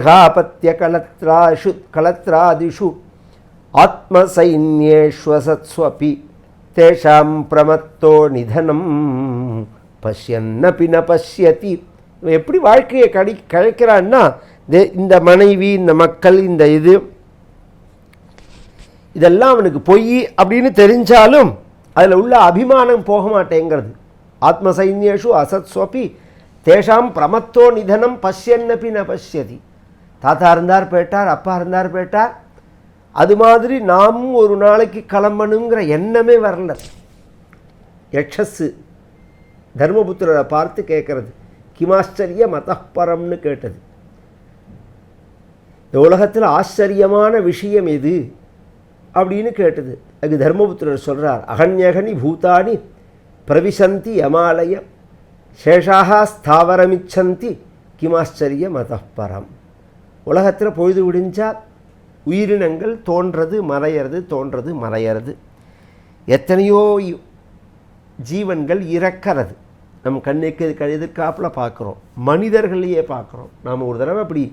தேகாபத்திய கலத்ராதிஷு ஆத்மசைன்யேஷ்வசத்ஸ்வபி தேஷாம் பிரமத்தோ நிதனம் பஷ்யன்னபி ந பஷ்யதி. இவன் எப்படி வாழ்க்கையை கடி கழிக்கிறான்னா இந்த மனைவி இந்த மக்கள் இந்த இது இதெல்லாம் அவனுக்கு பொய் அப்படின்னு தெரிஞ்சாலும் அதில் உள்ள அபிமானம் போக மாட்டேங்கிறது. ஆத்மசைன்யேஷு அசத்ஸ்வபி தேஷாம் பிரமத்தோ நிதனம் பஷ்யன்னபி ந பஷ்யதி. தாத்தா இருந்தார் போயிட்டார் அப்பா இருந்தார் போயிட்டார். அது மாதிரி நாமும் ஒரு நாளைக்கு கிளம்பணுங்கிற எண்ணமே வரல. யக்ஷஸு தர்மபுத்திரரை பார்த்து கேட்குறது. கிமாச்சரிய மதப்பரம்னு கேட்டது. இந்த உலகத்தில் ஆச்சரியமான விஷயம் எது? அப்படின்னு கேட்டது. அது தர்மபுத்திரர் சொல்கிறார் அகன்யகனி பூதானி பிரவிசந்தி யமாலயம் சேஷாக ஸ்தாவரமிச்சந்தி கிமாச்சரிய மதப்பரம். உலகத்தில் பொழுது விடிஞ்சால் உயிரினங்கள் தோன்றது மறையிறது தோன்றது மறையிறது. எத்தனையோ ஜீவன்கள் இறக்கிறது. நம் கண்ணுக்கு எதிர்காப்பில் பார்க்குறோம் மனிதர்களையே பார்க்குறோம் நாம் ஒரு தடவை அப்படி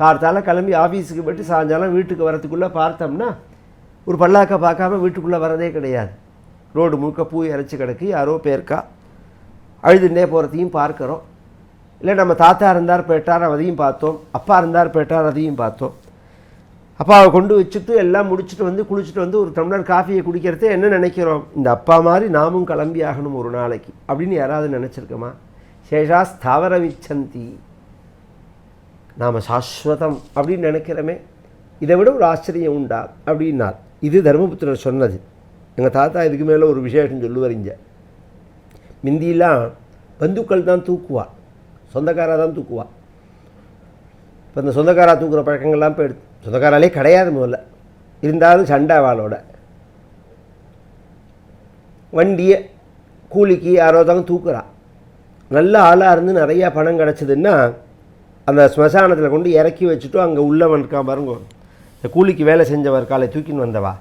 கார்த்தால கிளம்பி ஆஃபீஸுக்கு போயிட்டு சாயங்காலம் வீட்டுக்கு வரத்துக்குள்ளே பார்த்தோம்னா ஒரு பல்லாக்க பார்க்காம வீட்டுக்குள்ளே வரதே கிடையாது. ரோடு முழுக்க பூ இறைச்சி கிடக்கு யாரோ பேருக்கா. அழுதுண்டே போகிறதையும் பார்க்குறோம். இல்லை நம்ம தாத்தா இருந்தார் போயிட்டார் அதையும் பார்த்தோம். அப்பா இருந்தார் போயிட்டார் அதையும் பார்த்தோம். அப்பாவை கொண்டு வச்சுட்டு எல்லாம் முடிச்சுட்டு வந்து குளிச்சுட்டு வந்து ஒரு டம்ளர் காஃபியை குடிக்கிறதே என்ன நினைக்கிறோம்? இந்த அப்பா மாதிரி நாமும் கிளம்பி ஆகணும் ஒரு நாளைக்கு. அப்படின்னு யாராவது நினச்சிருக்கோமா? சேஷா ஸ்தாவரமிச்சந்தி. நாம் சாஸ்வதம் அப்படின்னு நினைக்கிறோமே. இதை விட ஒரு ஆச்சரியம் உண்டா? அப்படின்னார் இது தர்மபுத்திரர் சொன்னது. எங்கள் தாத்தா இதுக்கு மேலே ஒரு விசேஷம் சொல்லுவார் முந்தியெல்லாம் பந்துக்கள் தான் தூக்குவாள் சொந்தக்காராக தான் தூக்குவா. இப்போ இந்த சொந்தக்காராக தூக்குற பழக்கங்கள்லாம் போயிடுது சொந்தக்காராலே கிடையாது முதல்ல. இருந்தாலும் சண்டை அவளோட வண்டியை கூலிக்கு யாரோ தான் நல்ல ஆளாக இருந்து நிறையா பணம் கிடச்சிதுன்னா அந்த ஸ்மசானத்தில் கொண்டு இறக்கி வச்சுட்டு அங்கே உள்ளவன் இருக்கா பாருங்க. இந்த கூலிக்கு வேலை செஞ்சவர் காலை தூக்கின்னு வந்தவா.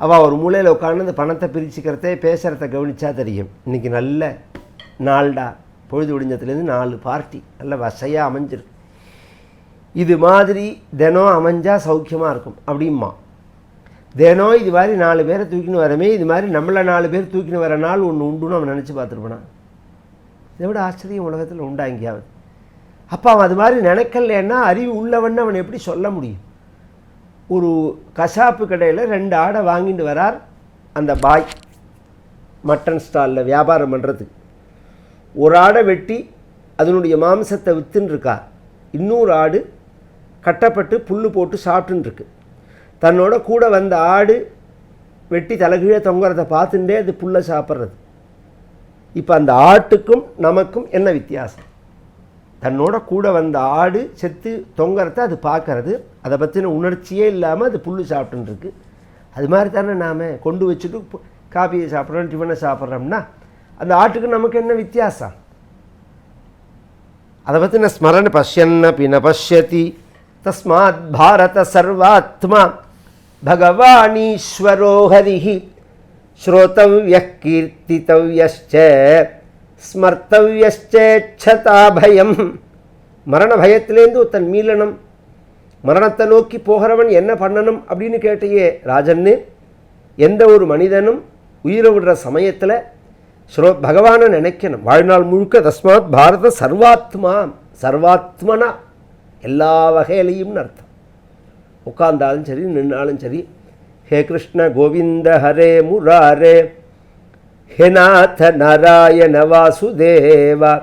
அவள் ஒரு மூலையில் உட்காந்து அந்த பணத்தை பிரிச்சுக்கிறதே பேசுகிறத கவனித்தா தெரியும். இன்றைக்கி நல்ல நாள்டா. பொழுது விடிஞ்சத்துலேருந்து நாலு பார்ட்டி நல்ல வசையாக அமைஞ்சிருக்கு இது மாதிரி தினம் அமைஞ்சால் சௌக்கியமாக இருக்கும் அப்படிம்மா. தினம் இது மாதிரி நாலு பேரை தூக்கின்னு வரமே இது மாதிரி நம்மளை நாலு பேர் தூக்கின்னு வர நாள் ஒன்று உண்டுன்னு அவன் நினச்சி பார்த்துருப்பானா? இதை விட ஆச்சரியம் உலகத்தில் உண்டா எங்கேயாவது. அப்போ அவன் அது மாதிரி நினைக்கலன்னா அறிவு உள்ளவன்னு அவன் எப்படி சொல்ல முடியும்? ஒரு கசாப்பு கடையில் ரெண்டு ஆடை வாங்கிட்டு வரார் அந்த பாய் மட்டன் ஸ்டாலில் வியாபாரம் பண்ணுறதுக்கு ஒரு ஆடை வெட்டி அதனுடைய மாம்சத்தை விற்றுன்ருக்கா இன்னொரு ஆடு கட்டப்பட்டு புல் போட்டு சாப்பிட்டுருக்கு தன்னோட கூட வந்த ஆடு வெட்டி தலைகீழே தொங்குறதை பார்த்துட்டே அது புல்லை சாப்பிட்றது. இப்போ அந்த ஆட்டுக்கும் நமக்கும் என்ன வித்தியாசம்? தன்னோட கூட வந்த ஆடு செத்து தொங்குறத அது பார்க்கறது அதை பற்றின உணர்ச்சியே இல்லாமல் அது புல் சாப்பிட்டுன்னு அது மாதிரி தானே நாம் கொண்டு வச்சுட்டு பு- காபியை சாப்பிட்றோம் டிஃபனை சாப்பிட்றோம்னா அந்த ஆட்டுக்கு நமக்கு என்ன வித்தியாசம்? அதை பற்றின ஸ்மரண அப்படி ந பஷ்யதி. தஸ்மாத் பாரத சர்வாத்மா பகவானீஸ்வரோ ஹரிஹி. ஸ்ரோதவ்ய கீர்த்தித்தவ்யश्च ஸ்மர்த்தவ்யச்சேட்சதா மரண பயத்திலேருந்து தன் மீளனம் மரணத்தை நோக்கி போகிறவன் என்ன பண்ணணும் அப்படின்னு கேட்டையே ராஜன்னு. எந்த ஒரு மனிதனும் உயிரை விடுற சமயத்தில் ஸ்ரோ பகவானை நினைக்கணும். வாழ்நாள் முழுக்க தஸ்மாத் பாரத சர்வாத்மா சர்வாத்மனா. எல்லா வகையிலையும்னு அர்த்தம். உட்கார்ந்தாலும் சரி நின்னாலும் சரி. ஹே கிருஷ்ண கோவிந்த ஹரே முராரே. ஹே நாத நாராயண வாசுதேவ.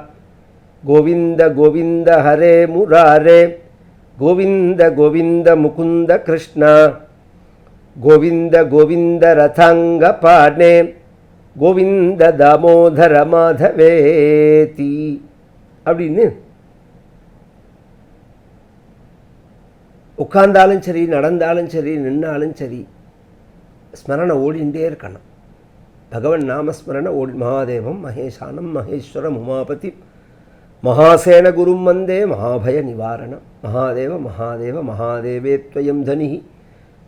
கோவிந்த கோவிந்த ஹரே முராரே. கோவிந்த கோவிந்த முகுந்த கிருஷ்ணா. கோவிந்த கோவிந்த ரதாங்க பாடே கோவிந்த தாமோதர மாதவேதி அப்படின்னு உட்கார்ந்தாலும் சரி நடந்தாலும் சரி நின்னாலும் சரி ஸ்மரணை ஓடிண்டே இருக்கணும். பகவன் நாமஸ்மரண ஓடி மகாதேவம் மகேஷானம் மகேஸ்வரம் உமாபதி மகாசேன குரும் வந்தே மகாபய நிவாரணம். மகாதேவ மகாதேவ மகாதேவே துவயம் தனி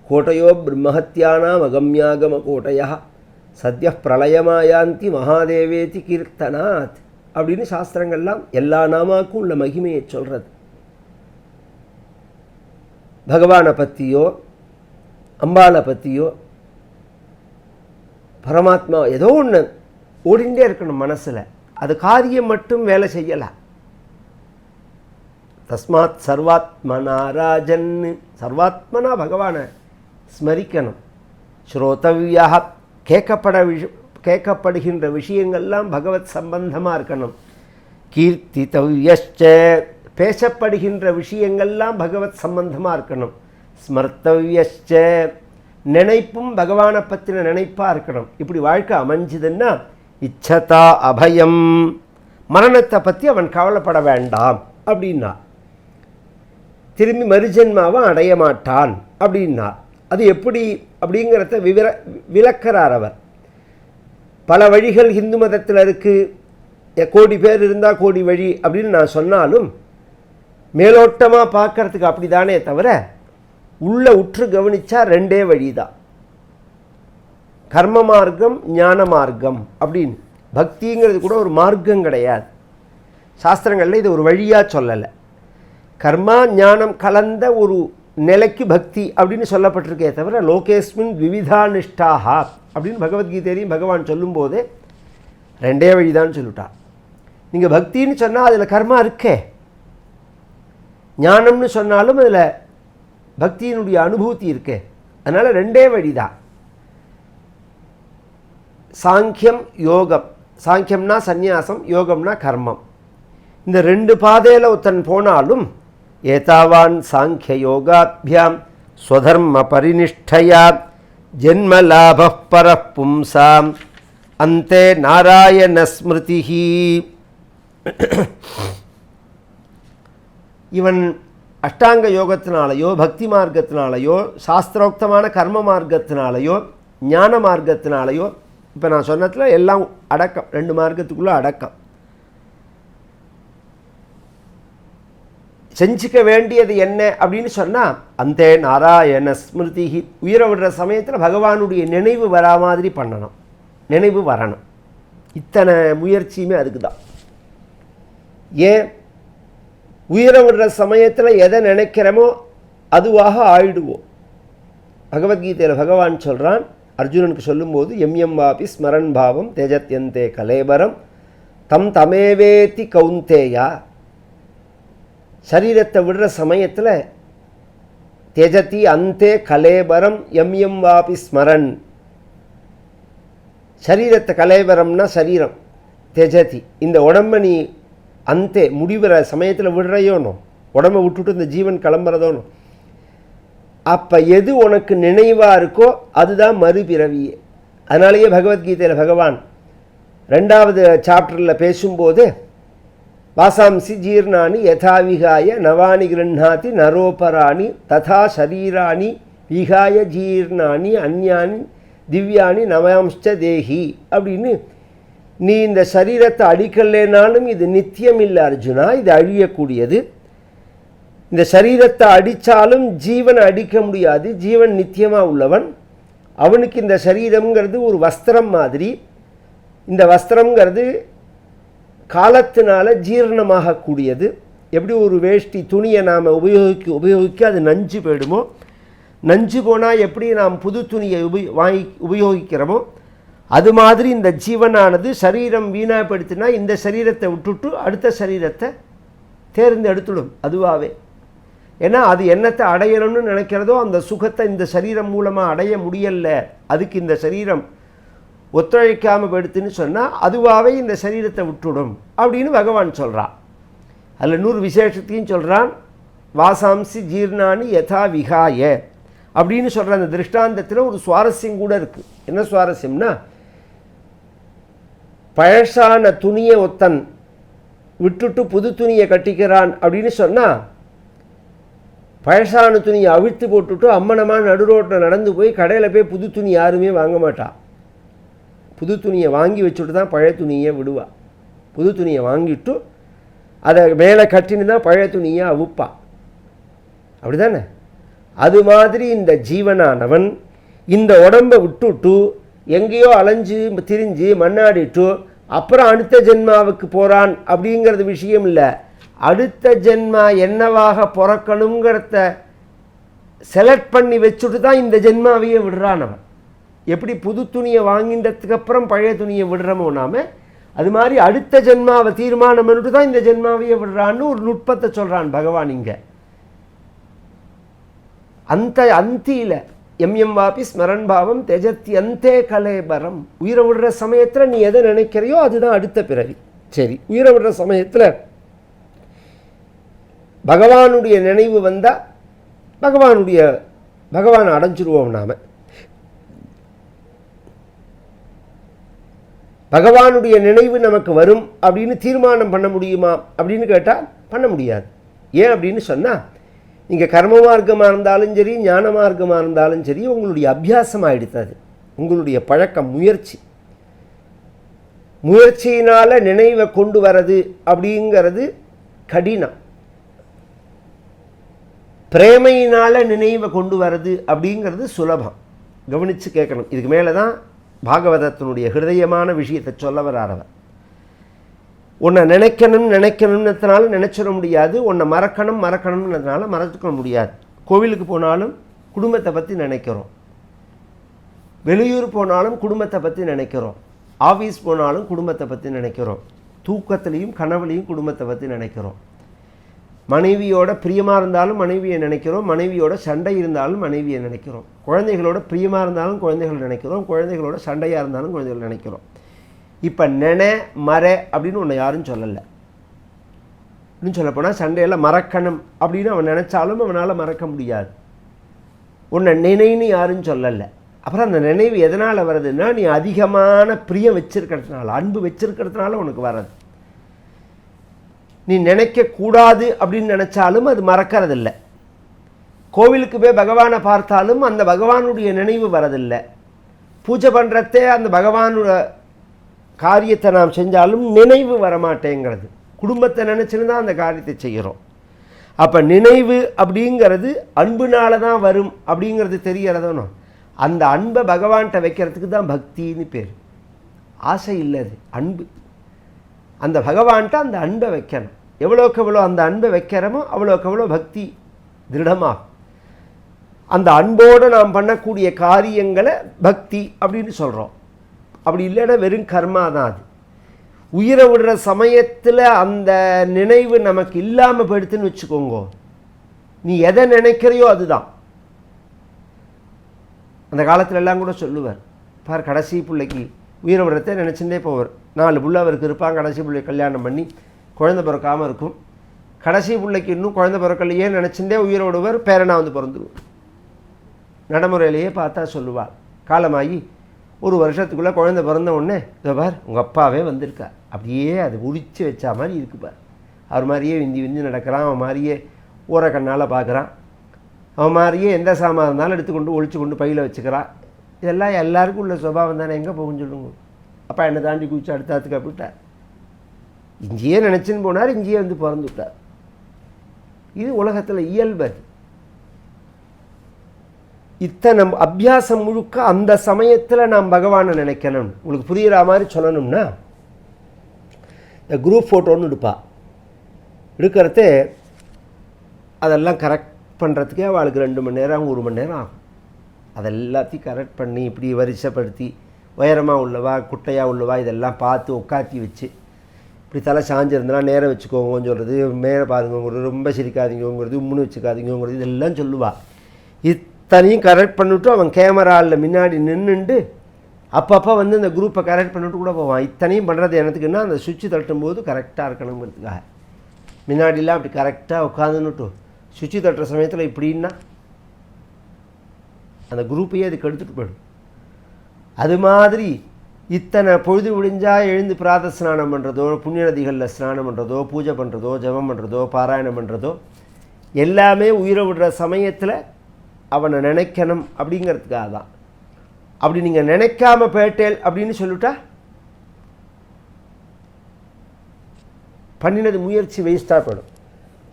கோட்டையோ பிரம்மஹத்தியானாம் அகம்யாகம கோட்டையா சத்ய பிரளயமாயாந்தி மகாதேவேதி கீர்த்தனாத் அப்படின்னு சாஸ்திரங்கள்லாம் எல்லா நாமாக்கும் உள்ள மகிமையை சொல்கிறது பகவானை பற்றியோ அம்பாளை பற்றியோ பரமாத்மா ஏதோ ஒன்று ஓடிண்டே இருக்கணும் மனசில். அது காரியம் மட்டும் வேலை செய்யலாம் தஸ்மாத் சர்வாத்மனா ராஜன் சர்வாத்மனா பகவானை ஸ்மரிக்கணும். ஸ்ரோதவியா கேட்கப்பட விஷ கேட்கப்படுகின்ற விஷயங்கள்லாம் பகவத் சம்பந்தமாக இருக்கணும். கீர்த்தித்தவ்யஷ்ட பேசப்படுகின்ற விஷயங்கள்லாம் பகவத் சம்பந்தமாக இருக்கணும். ஸ்மர்த்தவ்யஷ்ட நினைப்பும் பகவானை பற்றின நினைப்பாக இருக்கணும். இப்படி வாழ்க்கை அமைஞ்சுதுன்னா இச்சதா அபயம். மரணத்தை பற்றி அவன் கவலைப்பட வேண்டாம் அப்படின்னா. திரும்பி மறுஜென்மாவை அடைய மாட்டான் அப்படின்னா. அது எப்படி அப்படிங்கிறத விவர விளக்கிறார் அவர். பல வழிகள் இந்து மதத்தில் இருக்குது கோடி பேர் இருந்தால் கோடி வழி அப்படின்னு நான் சொன்னாலும் மேலோட்டமாக பார்க்கறதுக்கு அப்படி தானே தவிர உள்ளே உற்று கவனித்தா ரெண்டே வழி தான் கர்ம மார்க்கம் ஞான மார்க்கம் அப்படின்னு. பக்திங்கிறது கூட ஒரு மார்க்கம் கிடையாது. சாஸ்திரங்களில் இது ஒரு வழியாக சொல்லலை. கர்மா ஞானம் கலந்த ஒரு நிலைக்கு பக்தி அப்படின்னு சொல்லப்பட்டிருக்கே தவிர லோகேஸ்மின் விவிதா நிஷ்டாஹா அப்படின்னு பகவத்கீதையிலையும் பகவான் சொல்லும்போதே ரெண்டே வழிதான் சொல்லிட்டார் நீங்கள் பக்தின்னு சொன்னால் அதில் கர்மா இருக்கே. ஞானம்னு சொன்னாலும் அதில் பக்தியினுடைய அனுபூதி இருக்கே. அதனால் ரெண்டே வழிதான் சாங்கியம் யோகம். சாங்கியம்னா சந்நியாசம் யோகம்னா கர்மம். இந்த ரெண்டு பாதையில் ஒருத்தன் போனாலும் ஏதாவான் சாங்கிய யோகாபியாம் ஸ்வதர்ம பரிநிஷ்டையா ஜென்மலாப பர பும்சாம் அந்தே நாராயண இவன் அஷ்டாங்க யோகத்தினாலேயோ பக்தி மார்க்கத்தினாலேயோ சாஸ்திரோக்தமான கர்ம மார்க்கத்தினாலேயோ ஞான மார்க்கத்தினாலேயோ இப்போ நான் சொன்னதில் எல்லாம் அடக்கம் ரெண்டு மார்க்கத்துக்குள்ளே அடக்கம். செஞ்சுக்க வேண்டியது என்ன அப்படின்னு சொன்னால் அந்த நாராயண ஸ்மிருதி உயிரை விடுற சமயத்தில் பகவானுடைய நினைவு வரா மாதிரி பண்ணணும். நினைவு வரணும். இத்தனை முயற்சியுமே அதுக்கு தான். ஏன்? உயிரை விடுற சமயத்தில் எதை நினைக்கிறோமோ அதுவாக ஆயிடுவோம் பகவத்கீதையில் பகவான் சொல்கிறான் அர்ஜுனனுக்கு சொல்லும்போது எம் எம் வாபி ஸ்மரன் பாவம் தேஜத்யந்தே கலேபரம் தம் தமேவேத்தி கவுந்தேயா சரீரத்தை விடுற சமயத்தில் தேஜதி அந்தே கலேபரம் எம் எம் வாபி ஸ்மரன். சரீரத்தை கலேபரம்னா சரீரம் தெஜதி. இந்த உடம்பை நீ அந்தே முடிவுற சமயத்தில் விடுறையோனோ உடம்பை விட்டுட்டு இந்த ஜீவன் கிளம்புறதோனோ அப்போ எது உனக்கு நினைவாக இருக்கோ அதுதான் மறுபிறவியே. அதனாலேயே பகவத்கீதையில் பகவான் ரெண்டாவது சாப்டரில் பேசும்போது வாசாம்சி ஜீர்ணானி யதாவிகாய நவானி கிருண்ணாதி நரோபராணி ததா சரீராணி விகாய ஜீர்ணானி அந்யானி திவ்யானி நவாம்ச தேகி அப்படின்னு நீ இந்த சரீரத்தை அடிக்கலைனாலும் இது நித்தியம் இல்லை அர்ஜுனா இது அழியக்கூடியது. இந்த சரீரத்தை அடித்தாலும் ஜீவனை அடிக்க முடியாது ஜீவன் நித்தியமாக உள்ளவன். அவனுக்கு இந்த சரீரம்ங்கிறது ஒரு வஸ்திரம் மாதிரி. இந்த வஸ்திரம்ங்கிறது காலத்தினால ஜீரணமாகக்கூடியது. எப்படி ஒரு வேஷ்டி துணியை நாம் உபயோகிக்க உபயோகிக்க அது நஞ்சு போயிடுமோ? நஞ்சு போனால் எப்படி நாம் புது துணியை உபயோ வாங்கி உபயோகிக்கிறோமோ? அது மாதிரி இந்த ஜீவனானது சரீரம் வீணாகப்படுத்தினா இந்த சரீரத்தை விட்டுட்டு அடுத்த சரீரத்தை தேர்ந்தெடுத்துடும் அதுவாகவே ஏன்னா அது என்னத்தை அடையணும்னு நினைக்கிறதோ அந்த சுகத்தை இந்த சரீரம் மூலமாக அடைய முடியல. அதுக்கு இந்த சரீரம் ஒத்துழைக்காமல் படுத்துன்னு சொன்னால் அதுவாகவே இந்த சரீரத்தை விட்டுடும் அப்படின்னு பகவான் சொல்கிறான் அதில் நூறு விசேஷத்தையும் சொல்கிறான் வாசாம்சி ஜீர்ணானி யதா விகாய அப்படின்னு சொல்கிற அந்த திருஷ்டாந்தத்தில் ஒரு சுவாரஸ்யம் கூட இருக்குது என்ன சுவாரஸ்யம்னா பழசான துணியை ஒத்தன் விட்டுட்டு புது துணியை கட்டிக்கிறான் அப்படின்னு சொன்னால் பழசான துணியை அவிழ்த்து போட்டுட்டு அம்மனமாக நடுரோட்டில் நடந்து போய் கடையில் போய் புது துணி யாருமே வாங்க மாட்டான் புது துணியை வாங்கி வச்சுட்டு தான் பழைய துணியை விடுவாள் புது துணியை வாங்கிட்டு அதை மேலே கட்டின்னு தான் பழைய துணியை அவுப்பா. அப்படி தானே அது மாதிரி இந்த ஜீவனானவன் இந்த உடம்பை விட்டுட்டு எங்கேயோ அலைஞ்சு திரிஞ்சு மண்ணாடிட்டு அப்புறம் அடுத்த ஜென்மாவுக்கு போகிறான் அப்படிங்கிறது விஷயம் இல்லை. அடுத்த ஜென்மா என்னவாக பிறக்கணுங்கிறத செலக்ட் பண்ணி வச்சுட்டு தான் இந்த ஜென்மாவையே விடுறான் அவன். எப்படி புது துணியை வாங்கின்றதுக்கு அப்புறம் பழைய துணியை விடுறோமோ நாம அது மாதிரி அடுத்த ஜென்மாவை தீர்மானம் பண்ணிட்டு தான் இந்த ஜென்மாவையே விடுறான்னு ஒரு நுட்பத்தை சொல்கிறான் பகவான் இங்கே. அந்த அந்தியில் எம் எம் வாபி ஸ்மரன் பாவம் தெஜத்தி அந்தே கலேபரம் உயிரை விடுற சமயத்தில் நீ எதை நினைக்கிறையோ அதுதான் அடுத்த பிறவி. சரி உயிரை விடுற சமயத்தில் பகவானுடைய நினைவு வந்தால் பகவானுடைய பகவானை அடைஞ்சிருவோம் நாம. பகவானுடைய நினைவு நமக்கு வரும் அப்படின்னு தீர்மானம் பண்ண முடியுமா அப்படின்னு கேட்டால் பண்ண முடியாது. ஏன் அப்படின்னு சொன்னால் நீங்கள் கர்ம மார்க்கமாக இருந்தாலும் சரி ஞான மார்க்கமாக இருந்தாலும் சரி உங்களுடைய அபியாசம் ஆயிடுத்தது. உங்களுடைய பழக்கம் முயற்சி. முயற்சியினால் நினைவை கொண்டு வரது அப்படிங்கிறது கடினம். பிரேமையினால் நினைவை கொண்டு வரது அப்படிங்கிறது சுலபம். கவனித்து கேட்கணும். இதுக்கு மேலே தான் பாகவதத்தினுடைய ஹிருதயமான விஷயத்தை சொல்ல வராதவர் உன்னை நினைக்கணும் நினைக்கணும்னதுனால நினச்சிட முடியாது. உன்னை மறக்கணும் மறக்கணும்னதுனால மறந்துக்க முடியாது. கோவிலுக்கு போனாலும் குடும்பத்தை பற்றி நினைக்கிறோம். வெளியூர் போனாலும் குடும்பத்தை பற்றி நினைக்கிறோம். ஆஃபீஸ் போனாலும் குடும்பத்தை பற்றி நினைக்கிறோம். தூக்கத்துலேயும் கனவுலையும் குடும்பத்தை பற்றி நினைக்கிறோம். மனைவியோட பிரியமாக இருந்தாலும் மனைவியை நினைக்கிறோம். மனைவியோட சண்டை இருந்தாலும் மனைவியை நினைக்கிறோம். குழந்தைகளோட பிரியமாக இருந்தாலும் குழந்தைகள் நினைக்கிறோம். குழந்தைகளோட சண்டையாக இருந்தாலும் குழந்தைகள் நினைக்கிறோம். இப்போ நென மர அப்படின்னு ஒன்று யாரும் சொல்லலை. இன்னும் சொல்லப்போனால் சண்டையில் மறக்கணும் அப்படின்னு அவன் நினச்சாலும் அவனால் மறக்க முடியாது. உன்னை நினைன்னு யாரும் சொல்லலை. அப்புறம் அந்த நினைவு எதனால் வருதுன்னா நீ அதிகமான பிரியம் வச்சுருக்கிறதுனால அன்பு வச்சுருக்கிறதுனால உனக்கு வர்றது. நீ நினைக்கக்கூடாது அப்படின்னு நினச்சாலும் அது மறக்கறதில்லை. கோவிலுக்கு போய் பகவானை பார்த்தாலும் அந்த பகவானுடைய நினைவு வரதில்லை. பூஜை பண்ணுறதே அந்த பகவானோட காரியத்தை நாம் செஞ்சாலும் நினைவு வரமாட்டேங்கிறது. குடும்பத்தை நினச்சின்னு தான் அந்த காரியத்தை செய்கிறோம் அப்போ நினைவு அப்படிங்கிறது அன்புனால தான் வரும் அப்படிங்கிறது தெரியறதோனோ? அந்த அன்பை பகவான்கிட்ட வைக்கிறதுக்கு தான் பக்தின்னு பேர். ஆசை இல்லை அது அன்பு. அந்த பகவான்கிட்ட அந்த அன்பை வைக்கணும். எவ்வளோக்கு எவ்வளோ அந்த அன்பை வைக்கிறோமோ அவ்வளோக்கு எவ்வளோ பக்தி திருடமாகும். அந்த அன்போடு நாம் பண்ணக்கூடிய காரியங்களை பக்தி அப்படின்னு சொல்கிறோம் அப்படி இல்லைன்னா வெறும் கர்மா தான் அது. உயிரை விடுற சமயத்தில் அந்த நினைவு நமக்கு இல்லாமல் போயிடுதுன்னு வச்சுக்கோங்க. நீ எதை நினைக்கிறையோ அதுதான். அந்த காலத்துல எல்லாம் கூட சொல்லுவார். பார் கடைசி பிள்ளைக்கு உயிரை விடுறத நினச்சிட்டே போவார். நாலு புள்ள அவருக்கு இருப்பான் கடைசி பிள்ளை கல்யாணம் பண்ணி குழந்தை பிறக்காமல் இருக்கும். கடைசி பிள்ளைக்கு இன்னும் குழந்தை பிறக்கலையே நினச்சிருந்தே உயிரோடுவர் பேரனா வந்து பிறந்துருவார். நடைமுறையிலேயே பார்த்தா சொல்லுவாள் காலமாகி ஒரு வருஷத்துக்குள்ளே குழந்தை பிறந்த உடனே இதோ பார் உங்கள் அப்பாவே வந்திருக்கார். அப்படியே அது உரிச்சு வச்சா மாதிரி இருக்குப்பார் அவர் மாதிரியே விந்தி விந்தி நடக்கிறான் அவன் மாதிரியே ஊற கண்ணால் பார்க்குறான். அவன் மாதிரியே எந்த சாமான் இருந்தாலும் எடுத்துக்கொண்டு ஒழிச்சு கொண்டு பையில் வச்சுக்கிறான். இதெல்லாம் எல்லாருக்கும் உள்ள சுபாவம் தானே எங்கே போகும் சொல்லுங்க. அப்பா என்னை தாண்டி குதிச்சு அடுத்தாத்துக்கு அப்படிட்டார் இங்கேயே நினச்சின்னு போனார் இங்கேயே வந்து பிறந்துட்டார் இது உலகத்தில் இயல்பு அது. இத்தனை அபியாசம் முழுக்க அந்த சமயத்தில் நாம் பகவானை நினைக்கணும். உங்களுக்கு புரிகிற மாதிரி சொல்லணும்னா இந்த குரூப் ஃபோட்டோன்னு எடுப்பா. எடுக்கிறது அதெல்லாம் கரெக்ட் பண்ணுறதுக்கே அவளுக்கு ரெண்டு மணி நேரம் ஒரு மணி நேரம் ஆகும். அதெல்லாத்தையும் கரெக்ட் பண்ணி இப்படி வரிசைப்படுத்தி உயரமாக உள்ளவா குட்டையாக உள்ளவா இதெல்லாம் பார்த்து உட்காத்தி வச்சு இப்படி தலை சாஞ்சிருந்தனா நேரம் வச்சுக்கோங்கன்னு சொல்கிறது மேலே பாருங்கங்கிறது ரொம்ப சிரிக்காதீங்கங்கிறது உம்முன்னு வச்சுக்காதீங்கங்கிறது இதெல்லாம் சொல்லுவாள் இத்தனையும் கரெக்ட் பண்ணிவிட்டு அவன் கேமராவில் முன்னாடி நின்றுண்டு அப்பப்போ வந்து இந்த குரூப்பை கரெக்ட் பண்ணிவிட்டு கூட போவான். இத்தனையும் பண்ணுறது என்னத்துக்குன்னா அந்த சுவிட்சு தட்டும்போது கரெக்டாக இருக்கணுங்கிறதுக்காக. முன்னாடிலாம் அப்படி கரெக்டாக உட்காந்துன்னுட்டு சுவிட்சு தட்டுற சமயத்தில் இப்படின்னா அந்த குரூப்பையே அதுக்கு எடுத்துகிட்டு போயிடும். அது மாதிரி இத்தனை பொழுது விடிஞ்சால் எழுந்து பிராத ஸ்நானம் பண்ணுறதோ புண்ணிய நதிகளில் ஸ்நானம் பண்ணுறதோ பூஜை பண்ணுறதோ ஜெபம் பண்ணுறதோ பாராயணம் பண்ணுறதோ எல்லாமே உயிரை விடுற சமயத்தில் அவனை நினைக்கணும் அப்படிங்கிறதுக்காக தான். அப்படி நீங்கள் நினைக்காம பேட்டேல் அப்படின்னு சொல்லிட்டா பண்ணினது முயற்சி வேஸ்ட்டாக போயிடும்.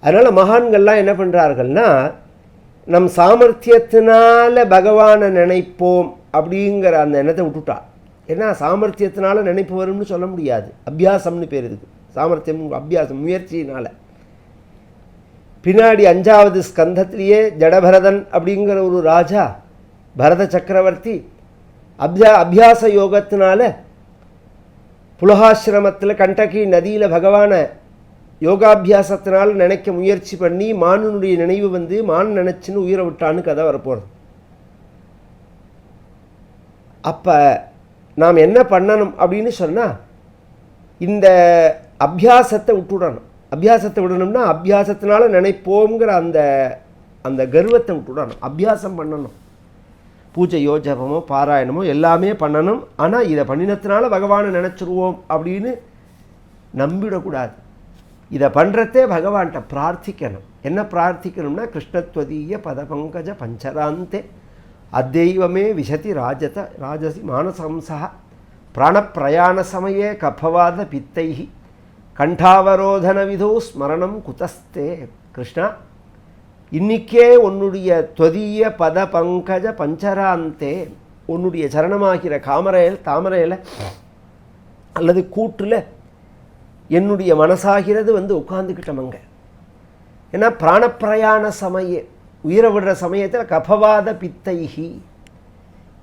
அதனால் மகான்கள்லாம் என்ன பண்ணுறார்கள்னா நம் சாமர்த்தியத்தினால பகவானை நினைப்போம் அப்படிங்கிற அந்த எண்ணத்தை விட்டுட்டா. ஏன்னா சாமர்த்தியத்தினால நினைப்பு வரும்னு சொல்ல முடியாது. அபியாசம்னு பேர் இதுக்கு. சாமர்த்தியம் அபியாசம் முயற்சியினால். பின்னாடி அஞ்சாவது ஸ்கந்தத்திலேயே ஜடபரதன் அப்படிங்கிற ஒரு ராஜா பரத சக்கரவர்த்தி அபியா அபியாச யோகத்தினால புலகாசிரமத்தில் கண்டகி நதியில் பகவானை யோகாபியாசத்தினால் நினைக்க முயற்சி பண்ணி மானுனுடைய நினைவு வந்து மான் நினச்சின்னு உயிரை விட்டான்னு கதை வரப்போகிறது அப்போ நாம் என்ன பண்ணணும் அப்படின்னு சொன்னால் இந்த அபியாசத்தை விட்டுடணும். அபியாசத்தை விடணும்னா அபியாசத்தினால நினைப்போங்கிற அந்த அந்த கர்வத்தை விட்டுடணும். அபியாசம் பண்ணணும். பூஜையோ ஜபமோ பாராயணமோ எல்லாமே பண்ணணும். ஆனால் இதை பண்ணினத்தினால பகவானை நினச்சிருவோம் அப்படின்னு நம்பிடக்கூடாது. இதை பண்ணுறதே பகவான்கிட்ட பிரார்த்திக்கணும். என்ன பிரார்த்திக்கணும்னா கிருஷ்ணத்வதீய பதபங்கஜ பஞ்சராந்தே. அத்தெய்வமே விசதி ராஜத ராஜசி மானசம்சா பிராணப்பிரயாண சமயே கபவாத பித்தைஹி. கண்டாவரோதன விதோ ஸ்மரணம் குதஸ்தே. கிருஷ்ணா இன்னிக்கே உன்னுடைய தொதிய பத பங்கஜ பஞ்சராந்தே. உன்னுடைய சரணமாகிற காமரையில் தாமரையில் அல்லது கூட்டில் என்னுடைய மனசாகிறது வந்து உட்காந்துக்கிட்டமங்க ஏன்னா பிராணப்பிரயாண சமய உயிரை விடுற சமயத்தில் கபவாத பித்தைகி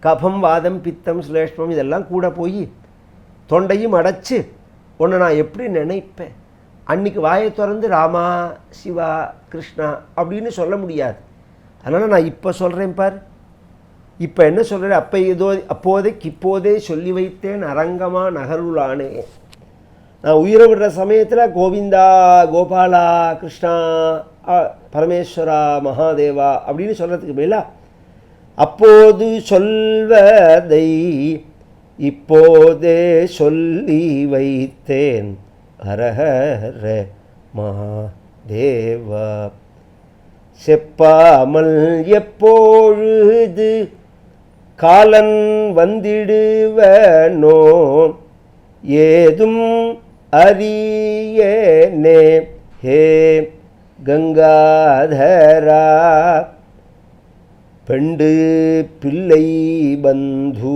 கபம் வாதம் பித்தம் சுலேஷ்மம் இதெல்லாம் கூட போய் தொண்டையும் அடைச்சு உன்னை நான் எப்படி நினைப்பேன்? அன்னைக்கு வாயை திறந்து ராமா சிவா கிருஷ்ணா அப்படின்னு சொல்ல முடியாது. அதனால் நான் இப்போ சொல்கிறேன் பார். இப்போ என்ன சொல்கிறேன் அப்போ ஏதோ அப்போதைக்கு இப்போதே சொல்லி வைத்தேன் அரங்கமாக நகருளானே. நான் உயிரை விடுற சமயத்தில் கோவிந்தா கோபாலா கிருஷ்ணா பரமேஸ்வரா மகாதேவா அப்படின்னு சொல்கிறதுக்கு பதிலாக அப்போது சொல்வதை இப்போதே சொல்லி வைத்தேன். அரஹர மகாதேவா. செப்பாமல் எப்பொழுது காலன் வந்திடுவனோ ஏதும் அறியேனே. ஹே கங்காதரா. பெண்டு பிள்ளை பந்து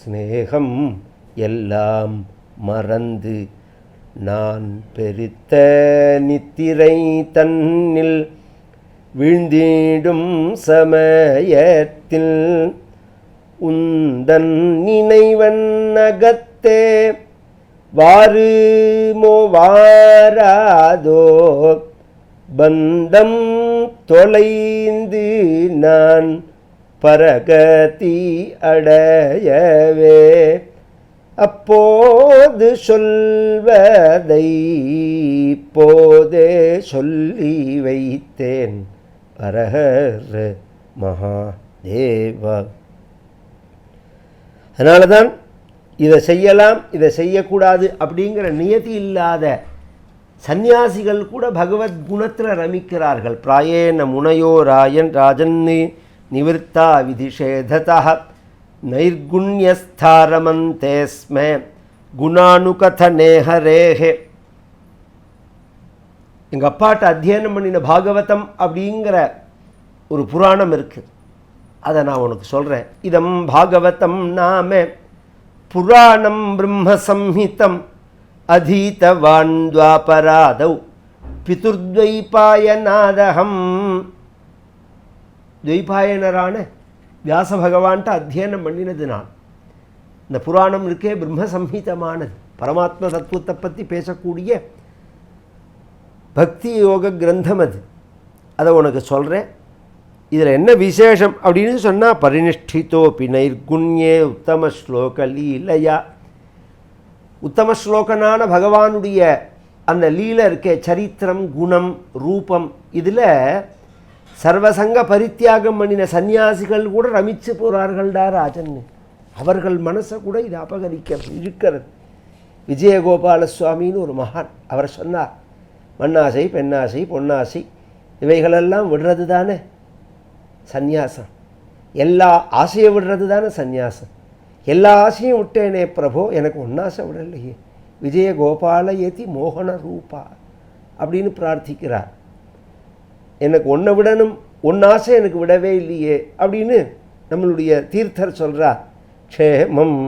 சிநேகம் எல்லாம் மறந்து நான் பெருத்த நித்திரை தன்னில் வீழ்ந்திடும் சமயத்தில் உந்தன் நினைவன் அகத்தே. வாருமோ வாராதோ பந்தம் தொலைந்து நான் பரகதி அடையவே. அப்போது சொல்வதை இப்போதே சொல்லி வைத்தேன். அரஹர மகாதேவா. அதனால தான் இதை செய்யலாம் இதை செய்யக்கூடாது அப்படிங்கிற நியதி இல்லாத சந்நியாசிகள் கூட பகவத் குணத்தில் ரமிக்கிறார்கள். பிராயேன முனையோ ராயன் ராஜன் நிவிற்த்தா விதிஷேததா நைர்குண்யஸ்தாரமந்தே ஸ்ம குணானுகதநேஹரேஹே எங்கள் அப்பாட்ட அத்தியனம் பண்ணின பாகவதம் அப்படிங்கிற ஒரு புராணம் இருக்குது அதை நான் உனக்கு சொல்கிறேன் இதம் பாகவதம் நாம புராணம் பிரம்ம சம்ஹிதம். அதீதவான் துவாபராதவ் பிதுர்த்வைபாயநாதகம் துவைபாயனரான வியாச பகவான்கிட்ட அத்தியனம் பண்ணினது நான் இந்த புராணம் இருக்கே பிரம்மசம்ஹிதமானது. பரமாத்ம தத்துவத்தை பற்றி பேசக்கூடிய பக்தி யோக கிரந்தம் அது. அதை உனக்கு சொல்கிறேன் இதில் என்ன விசேஷம் அப்படின்னு சொன்னால் பரினிஷ்டிதோபி நைர்குண்யே உத்தம ஸ்லோக லீலையா. உத்தம ஸ்லோகனான பகவானுடைய அந்த லீல இருக்கே சரித்திரம் குணம் ரூபம் இதில் சர்வசங்க பரித்தியாகம் பண்ணின சந்நியாசிகள் கூட ரமிச்சு போகிறார்கள்டா ராஜன் அவர்கள் மனசை கூட இது அபகரிக்க இருக்கிறது விஜயகோபால சுவாமின்னு ஒரு மகான் அவர் சொன்னார் மண்ணாசை பெண்ணாசை பொன்னாசை இவைகளெல்லாம் விடுறது தானே சந்நியாசம். எல்லா ஆசையை விடுறது தானே சந்நியாசம். எல்லா ஆசையும் விட்டேனே பிரபோ எனக்கு ஒன்னாசை விடலையே. விஜயகோபால ஏத்தி மோகன ரூபா அப்படின்னு பிரார்த்திக்கிறார். எனக்கு ஒன்றை விடணும் ஒன்னாசை எனக்கு விடவே இல்லையே அப்படின்னு நம்மளுடைய தீர்த்தர் சொல்கிறார் க்ஷேமம்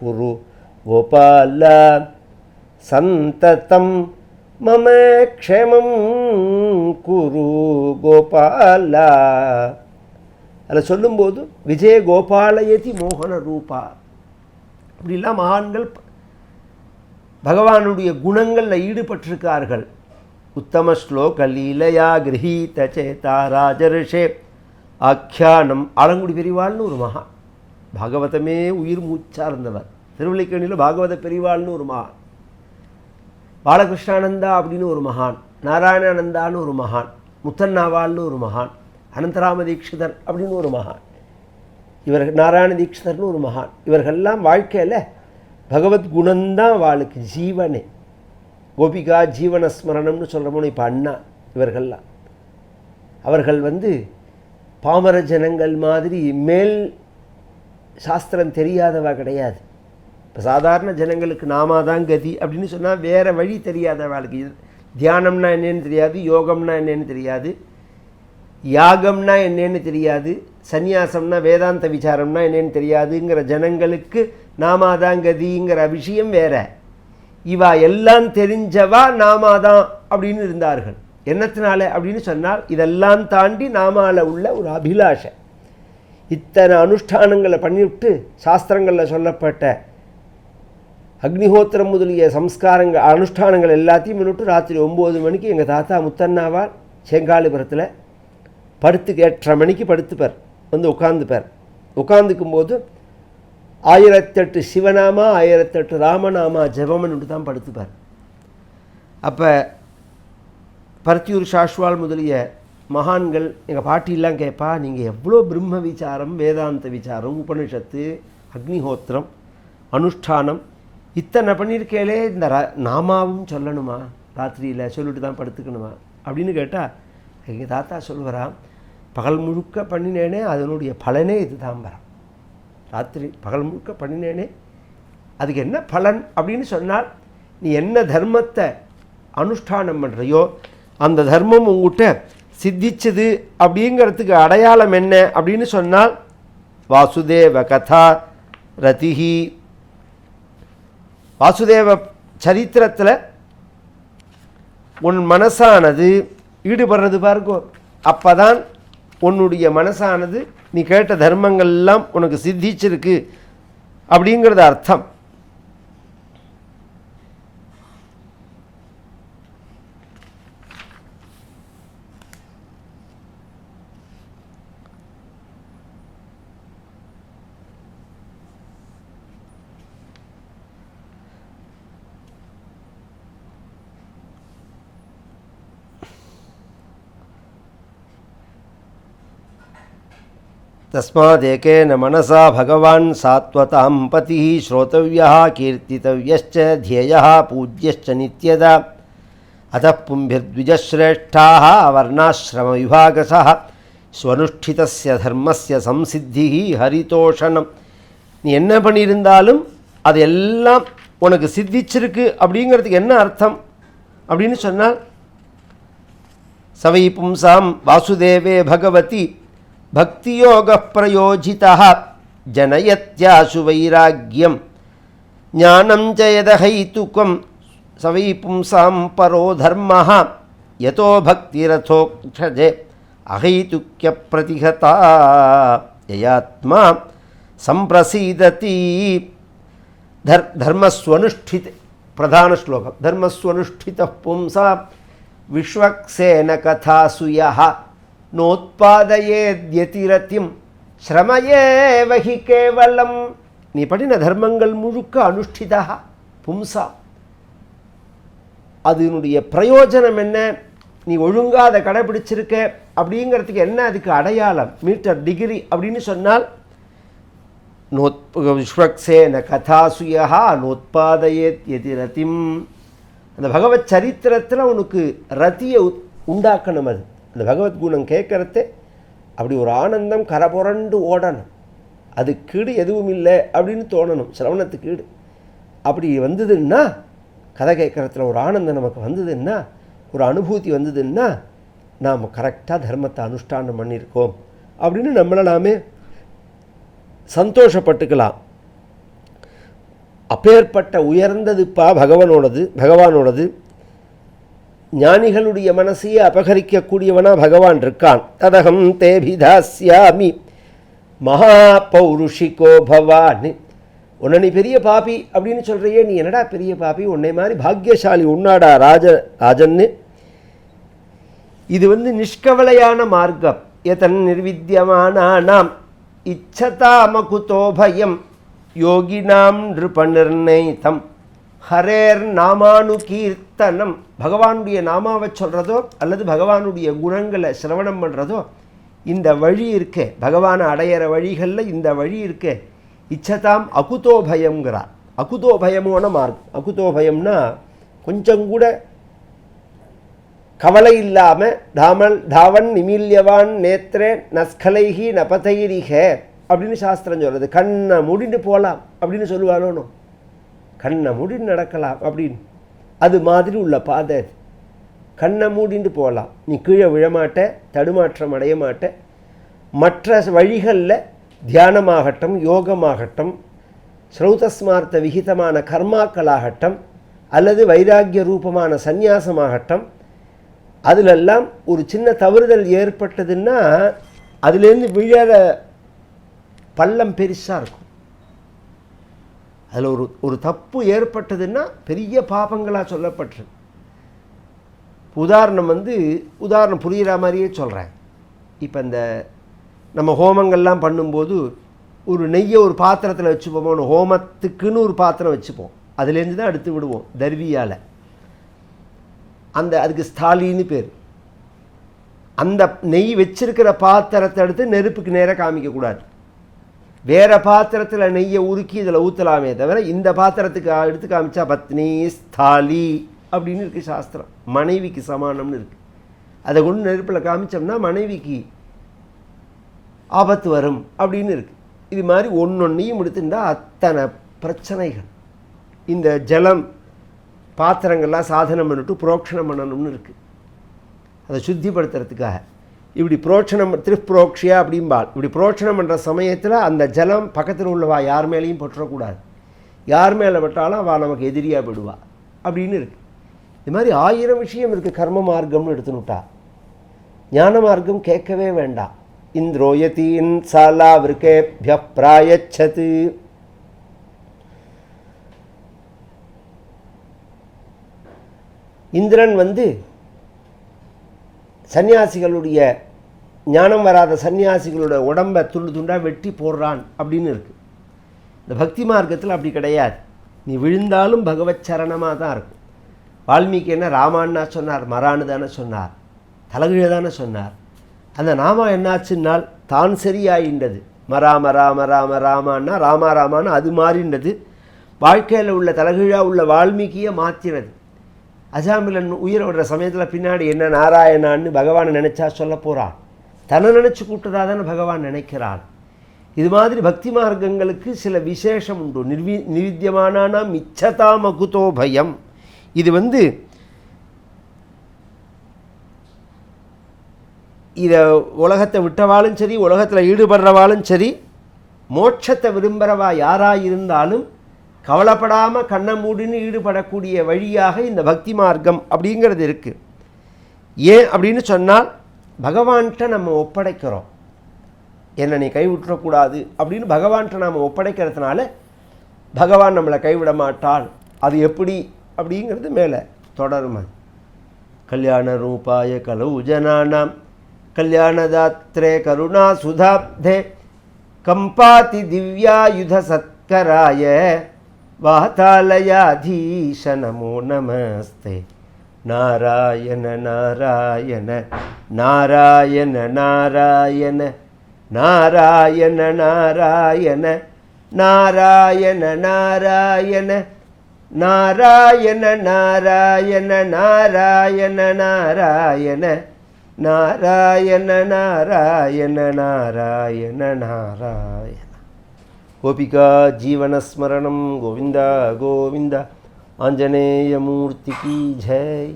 குரு கோபால சந்ததம் மம க்ஷேமம் குரு கோபாலா. அதில் சொல்லும்போது விஜய கோபாலயதி மோகன ரூபா இப்படிலாம் மகான்கள் பகவானுடைய குணங்களில் ஈடுபட்டிருக்கார்கள். உத்தம ஸ்லோக லீலையா கிரகீத சேதா ராஜரிஷே. ஆக்கியானம் ஆலங்குடி பெரிவாள்னு ஒரு மகா. பாகவதமே உயிர் மூச்சா இருந்தவர். திருவள்ளிக்கணியில் பாகவத பெரிவாள்னு ஒரு மகான் பாலகிருஷ்ணானந்தா அப்படின்னு ஒரு மகான். நாராயணானந்தான்னு ஒரு மகான். முத்தன்னாவால்னு ஒரு மகான். அனந்தராம தீட்சிதர் அப்படின்னு ஒரு மகான். இவர் நாராயண தீட்சிதர்னு ஒரு மகான். இவர்கள்லாம் வாழ்க்கையில் பகவத் குணந்தான் வாளுக்கு ஜீவனே. கோபிகா ஜீவன ஸ்மரணம்னு சொல்கிறோமோ இப்போ அண்ணா இவர்கள்லாம். அவர்கள் வந்து பாமர ஜனங்கள் மாதிரி மேல் சாஸ்திரம் தெரியாதவா கிடையாது. இப்போ சாதாரண ஜனங்களுக்கு நாமாதான் கதி அப்படின்னு சொன்னால் வேறு வழி தெரியாத வாளுக்கு தியானம்னா என்னன்னு தெரியாது யோகம்னா என்னன்னு தெரியாது. யாகம்னா என்னன்னு தெரியாது சந்நியாசம்னா வேதாந்த விசாரம்னா என்னன்னு தெரியாதுங்கிற ஜனங்களுக்கு நாமாதான் கதிங்கிற விஷயம் வேற. இவா எல்லாம் தெரிஞ்சவா நாமாதான் அப்படின்னு இருந்தார்கள். என்னத்தினால அப்படின்னு சொன்னால் இதெல்லாம் தாண்டி நாமால உள்ள ஒரு அபிலாஷை. இத்தனை அனுஷ்டானங்களை பண்ணிவிட்டு சாஸ்திரங்களில் சொல்லப்பட்ட அக்னிஹோத்திரம் முதலிய சம்ஸ்காரங்கள் அனுஷ்டானங்கள் எல்லாத்தையும் முன்னிட்டு ராத்திரி ஒம்பது மணிக்கு எங்கள் தாத்தா முத்தண்ணாவார் செங்காலிபுரத்தில் படுத்து எட்டரை மணிக்கு படுத்துப்பார். வந்து உட்காந்துப்பார் உட்காந்துக்கும் போது ஆயிரத்தெட்டு சிவநாமா ஆயிரத்தெட்டு ராமநாமா ஜெபமன்ட்டு தான் படுத்துப்பார். அப்போ பருத்தியூர் சாஷ்வால் முதலிய மகான்கள் எங்கள் பாட்டிலாம் கேட்பா நீங்கள் எவ்வளோ பிரம்ம விசாரம் வேதாந்த விசாரம் உபனிஷத்து அக்னிஹோத்திரம் அனுஷ்டானம் இத்தனை பண்ணியிருக்கேலே இந்த ரா நாமாவும் சொல்லணுமா? ராத்திரியில் சொல்லிட்டு தான் படுத்துக்கணுமா? அப்படின்னு கேட்டால் எங்கள் தாத்தா சொல்லுவாராம் பகல் முழுக்க பண்ணினேனே அதனுடைய பலனே இது தான் ராத்திரி பகல் முழுக்க பண்ணினேனே அதுக்கு என்ன பலன் அப்படின்னு சொன்னால் நீ என்ன தர்மத்தை அனுஷ்டானம் பண்ணுறையோ அந்த தர்மம் உங்ககிட்ட சித்திச்சது அப்படிங்கிறதுக்கு அடையாளம் என்ன அப்படின்னு சொன்னால் வாசுதேவ கதா ரதிஹி. வாசுதேவ சரித்திரத்தில் உன் மனசானது ஈடுபடுறது பாருங்கோ. அப்போ தான் உன்னுடைய மனசானது நீ கேட்ட தர்மங்கள் எல்லாம் உனக்கு சித்திச்சிருக்கு அப்படிங்கிறது அர்த்தம். तस्मादेकेन मनसा भगवान् सात्वतां पतिः श्रोतव्यः कीर्तितव्यश्च ध्येयः पूज्यश्च नित्यदा अतः पुंभिर्द्विजश्रेष्ठाः वर्णाश्रमविभागसः स्वनुष्ठितस्य धर्मस्य संसिद्धिः ஹரிதோஷனம் நீ என்ன பண்ணியிருந்தாலும் அது எல்லாம் உனக்கு சித்திச்சிருக்கு அப்படிங்கிறதுக்கு என்ன அர்த்தம் அப்படின்னு சொன்னால் சவை பும்சாம் வாசுதேவே பகவதி भक्ति योग भक्तियोगप्रयोजितः जनयत्याशु वैराग्यम। ज्ञानम च यदहैतुकं स वै पुंसां परो धर्मः। यतो भक्तिरथोक्षजे अहैतुक्यप्रतिहता ययात्मा संप्रसीदती धर् धर्मस्वनुष्ठित प्रधान श्लोक धर्मस्वनुष्ठित पुंसा विश्वक्सेन कथासु यः நோத்பாதயேத்யதிரத்திம் ஸ்ரமயேவ வகி கேவலம். நீ படின தர்மங்கள் முழுக்க அனுஷ்டிதா பும்சா. அதனுடைய பிரயோஜனம் என்ன? நீ ஒழுங்காக அதை கடைபிடிச்சிருக்க அப்படிங்கிறதுக்கு என்ன அதுக்கு அடையாளம்? மீட்டர் டிகிரி அப்படின்னு சொன்னால் நோத் விஸ்வக்சேன கதாசுயா நோத்பாதயேத் எதி ரதிம் அந்த பகவத் சரித்திரத்தில் உனக்கு ரத்தியை உண்டாக்கணும் அது. அந்த பகவத் குணம் கேட்கறதே அப்படி ஒரு ஆனந்தம் கரபுரண்டு ஓடணும். அது கீடு எதுவும் இல்லை அப்படின்னு தோணணும். சிரவணத்துக்கு கீடு. அப்படி வந்ததுன்னா கதை கேட்குறதுல ஒரு ஆனந்தம் நமக்கு வந்ததுன்னா ஒரு அனுபூதி வந்ததுன்னா நாம் கரெக்டாக தர்மத்தை அனுஷ்டானம் பண்ணியிருக்கோம். அப்படின்னு நம்மளை நாமே சந்தோஷப்பட்டுக்கலாம். அப்பேற்பட்ட உயர்ந்ததுப்பா பகவானோடது பகவானோடது. ஞானிகளுடைய மனசையே அபகரிக்கக்கூடியவனா பகவான் இருக்கான். ததகம் தேபிதாஸ்யாமி மகா பௌருஷிகோ பவான். உன்னை நீ பெரிய பாபி அப்படின்னு சொல்கிறையே நீ என்னடா பெரிய பாபி? உன்னை மாதிரி பாக்கியசாலி உன்னாடா ராஜ ராஜன்னு. இது வந்து நிஷ்கவலையான மார்க்கம். எதன் நிர்வித்தியமானாம் இச்சதாமகுதோபயம் யோகினாம் நிருபநிர்ணயித்தம் ஹரேர் நாமானு கீர்த்தனம் பகவானுடைய நாமாவை சொல்கிறதோ அல்லது பகவானுடைய குணங்களை சிரவணம் பண்ணுறதோ இந்த வழி இருக்கே. பகவானை அடையிற வழிகளில் இந்த வழி இருக்கே. இச்சதாம் அகுதோ பயம்ங்கிறார் அகுதோ மார்க்கம் அகுதோபயம்னா கொஞ்சம் கூட கவலை இல்லாமல் தாமல் தாவன் நிமில்யவான் நேத்திரே நஸ்கலைஹி நபதைரிக அப்படின்னு சாஸ்திரம் சொல்கிறது கண்ணை முடிண்டு போகலாம் அப்படின்னு சொல்லுவானோ கண்ணை மூடின்னு நடக்கலாம் அப்படின்னு. அது மாதிரி உள்ள பாதை அது. கண்ணை மூடிண்டு போகலாம். நீ கீழே விழமாட்ட தடுமாற்றம் அடைய மாட்ட மற்ற வழிகளில் தியானமாகட்டும் யோகமாகட்டும் ஸ்ரௌதஸ்மார்த்த விகிதமான கர்மாக்களாகட்டும் அல்லது வைராக்கிய ரூபமான சந்நியாசமாகட்டும் அதிலெல்லாம் ஒரு சின்ன தவறுதல் ஏற்பட்டதுன்னா அதுலேருந்து விழற பள்ளம் பெருசாக இருக்கும். அதில் ஒரு ஒரு தப்பு ஏற்பட்டதுன்னா பெரிய பாபங்களாக சொல்லப்பட்டிருக்கு. உதாரணம் வந்து உதாரணம் புரிகிற மாதிரியே சொல்கிறேன் இப்போ இந்த நம்ம ஹோமங்கள்லாம் பண்ணும்போது ஒரு நெய்யை ஒரு பாத்திரத்தில் வச்சுப்போமோ ஒன்று ஹோமத்துக்குன்னு ஒரு பாத்திரம் வச்சுப்போம். அதுலேருந்து தான் எடுத்து விடுவோம் தர்வியால். அந்த அதுக்கு ஸ்தாலின்னு பேர். அந்த நெய் வச்சிருக்கிற பாத்திரத்தை எடுத்து நெருப்புக்கு நேராக காமிக்கக்கூடாது. வேறு பாத்திரத்தில் நெய்யை உருக்கி இதில் ஊற்றலாமே தவிர இந்த பாத்திரத்துக்கு எடுத்து காமிச்சா பத்னி ஸ்தாலி அப்படின்னு இருக்குது சாஸ்திரம். மனைவிக்கு சமானம்னு இருக்குது அதை கொண்டு நெருப்பில் காமிச்சோம்னா மனைவிக்கு ஆபத்து வரும் அப்படின்னு இருக்குது இது மாதிரி ஒன்றொன்னையும் எடுத்துட்டா அத்தனை பிரச்சனைகள். இந்த ஜலம் பாத்திரங்கள்லாம் சாதனம் பண்ணிட்டு புரோக்ஷணம் பண்ணணும்னு இருக்குது அதை சுத்திப்படுத்துறதுக்காக. இப்படி புரோட்சணம் திருப்ரோக்ஷியா அப்படிம்பாள். இப்படி புரோட்சணம் பண்ணுற சமயத்தில் அந்த ஜலம் பக்கத்தில் உள்ளவா? யார் மேலேயும் பற்றக்கூடாது. யார் மேலே பட்டாலும் அவள் நமக்கு எதிரியாக போயிடுவா. அப்படின்னு இருக்கு. இது மாதிரி ஆயிரம் விஷயம் இருக்குது கர்ம மார்க்கம்னு எடுத்துனுட்டா ஞான மார்க்கம் கேட்கவே வேண்டாம். இந்திரோயதீன் சாலா விருக்கேபிய பிராயச்சது. இந்திரன் வந்து சன்னியாசிகளுடைய ஞானம் வராத சன்னியாசிகளோட உடம்பை துண்டு துண்டாக வெட்டி போடுறான் அப்படின்னு இருக்குது இந்த பக்தி மார்க்கத்தில் அப்படி கிடையாது. நீ விழுந்தாலும் பகவத் சரணமாக தான் இருக்கும். வால்மீகி என்ன ராமான்னா சொன்னார் மரான்னு தானே சொன்னார் தலகிழ தானே சொன்னார். அந்த நாமா என்னாச்சுன்னால் தான் சரியாயின்றது. மராம ராம ராம ராமான்னா ராமா ராமான்னு அது மாறின்றது. வாழ்க்கையில் உள்ள தலகிழா உள்ள வால்மீகியை மாற்றினது அஜாமிலன் உயிரை விடுற சமயத்தில் பின்னாடி என்ன நாராயணான்னு பகவானை நினச்சா சொல்ல போகிறான் தன்னை நினச்சி கூப்பிட்டதாக தானே பகவான் நினைக்கிறான் இது மாதிரி பக்தி மார்க்கங்களுக்கு சில விசேஷம் உண்டு. நிர்வி நிவித்தியமானா மிச்சதா மகுதோ பயம். இது வந்து இதை உலகத்தை விட்டவாலும் சரி உலகத்தில் ஈடுபடுறவாலும் சரி மோட்சத்தை விரும்புகிறவா யாராக இருந்தாலும் கவலைப்படாமல் கண்ணை மூடின்னு ஈடுபடக்கூடிய வழியாக இந்த பக்தி மார்க்கம் அப்படிங்கிறது இருக்குது ஏன் அப்படின்னு சொன்னால் பகவான்கிட்ட நம்ம ஒப்படைக்கிறோம். என்னை நீ கைவிட்டுறக்கூடாது அப்படின்னு பகவான்கிட்ட நாம் ஒப்படைக்கிறதுனால பகவான் நம்மளை கைவிட மாட்டாள் அது எப்படி அப்படிங்கிறது மேலே தொடரும் அது. கல்யாண ரூபாய கலவு ஜனானாம் கல்யாணதாத்ரே கருணா சுதாப்தே கம்பாதி திவ்யாயுத சத்கராய वातालयाधीश नमो नमस्ते नारायण नारायण नारायण नारायण नारायण नारायण नारायण नारायण नारायण नारायण नारायण नारायण नारायण नारायण नारायण नारायण గోపికా జీవనస్మరణం గోవింద గోవింద ఆంజనేయమూర్తికి జై.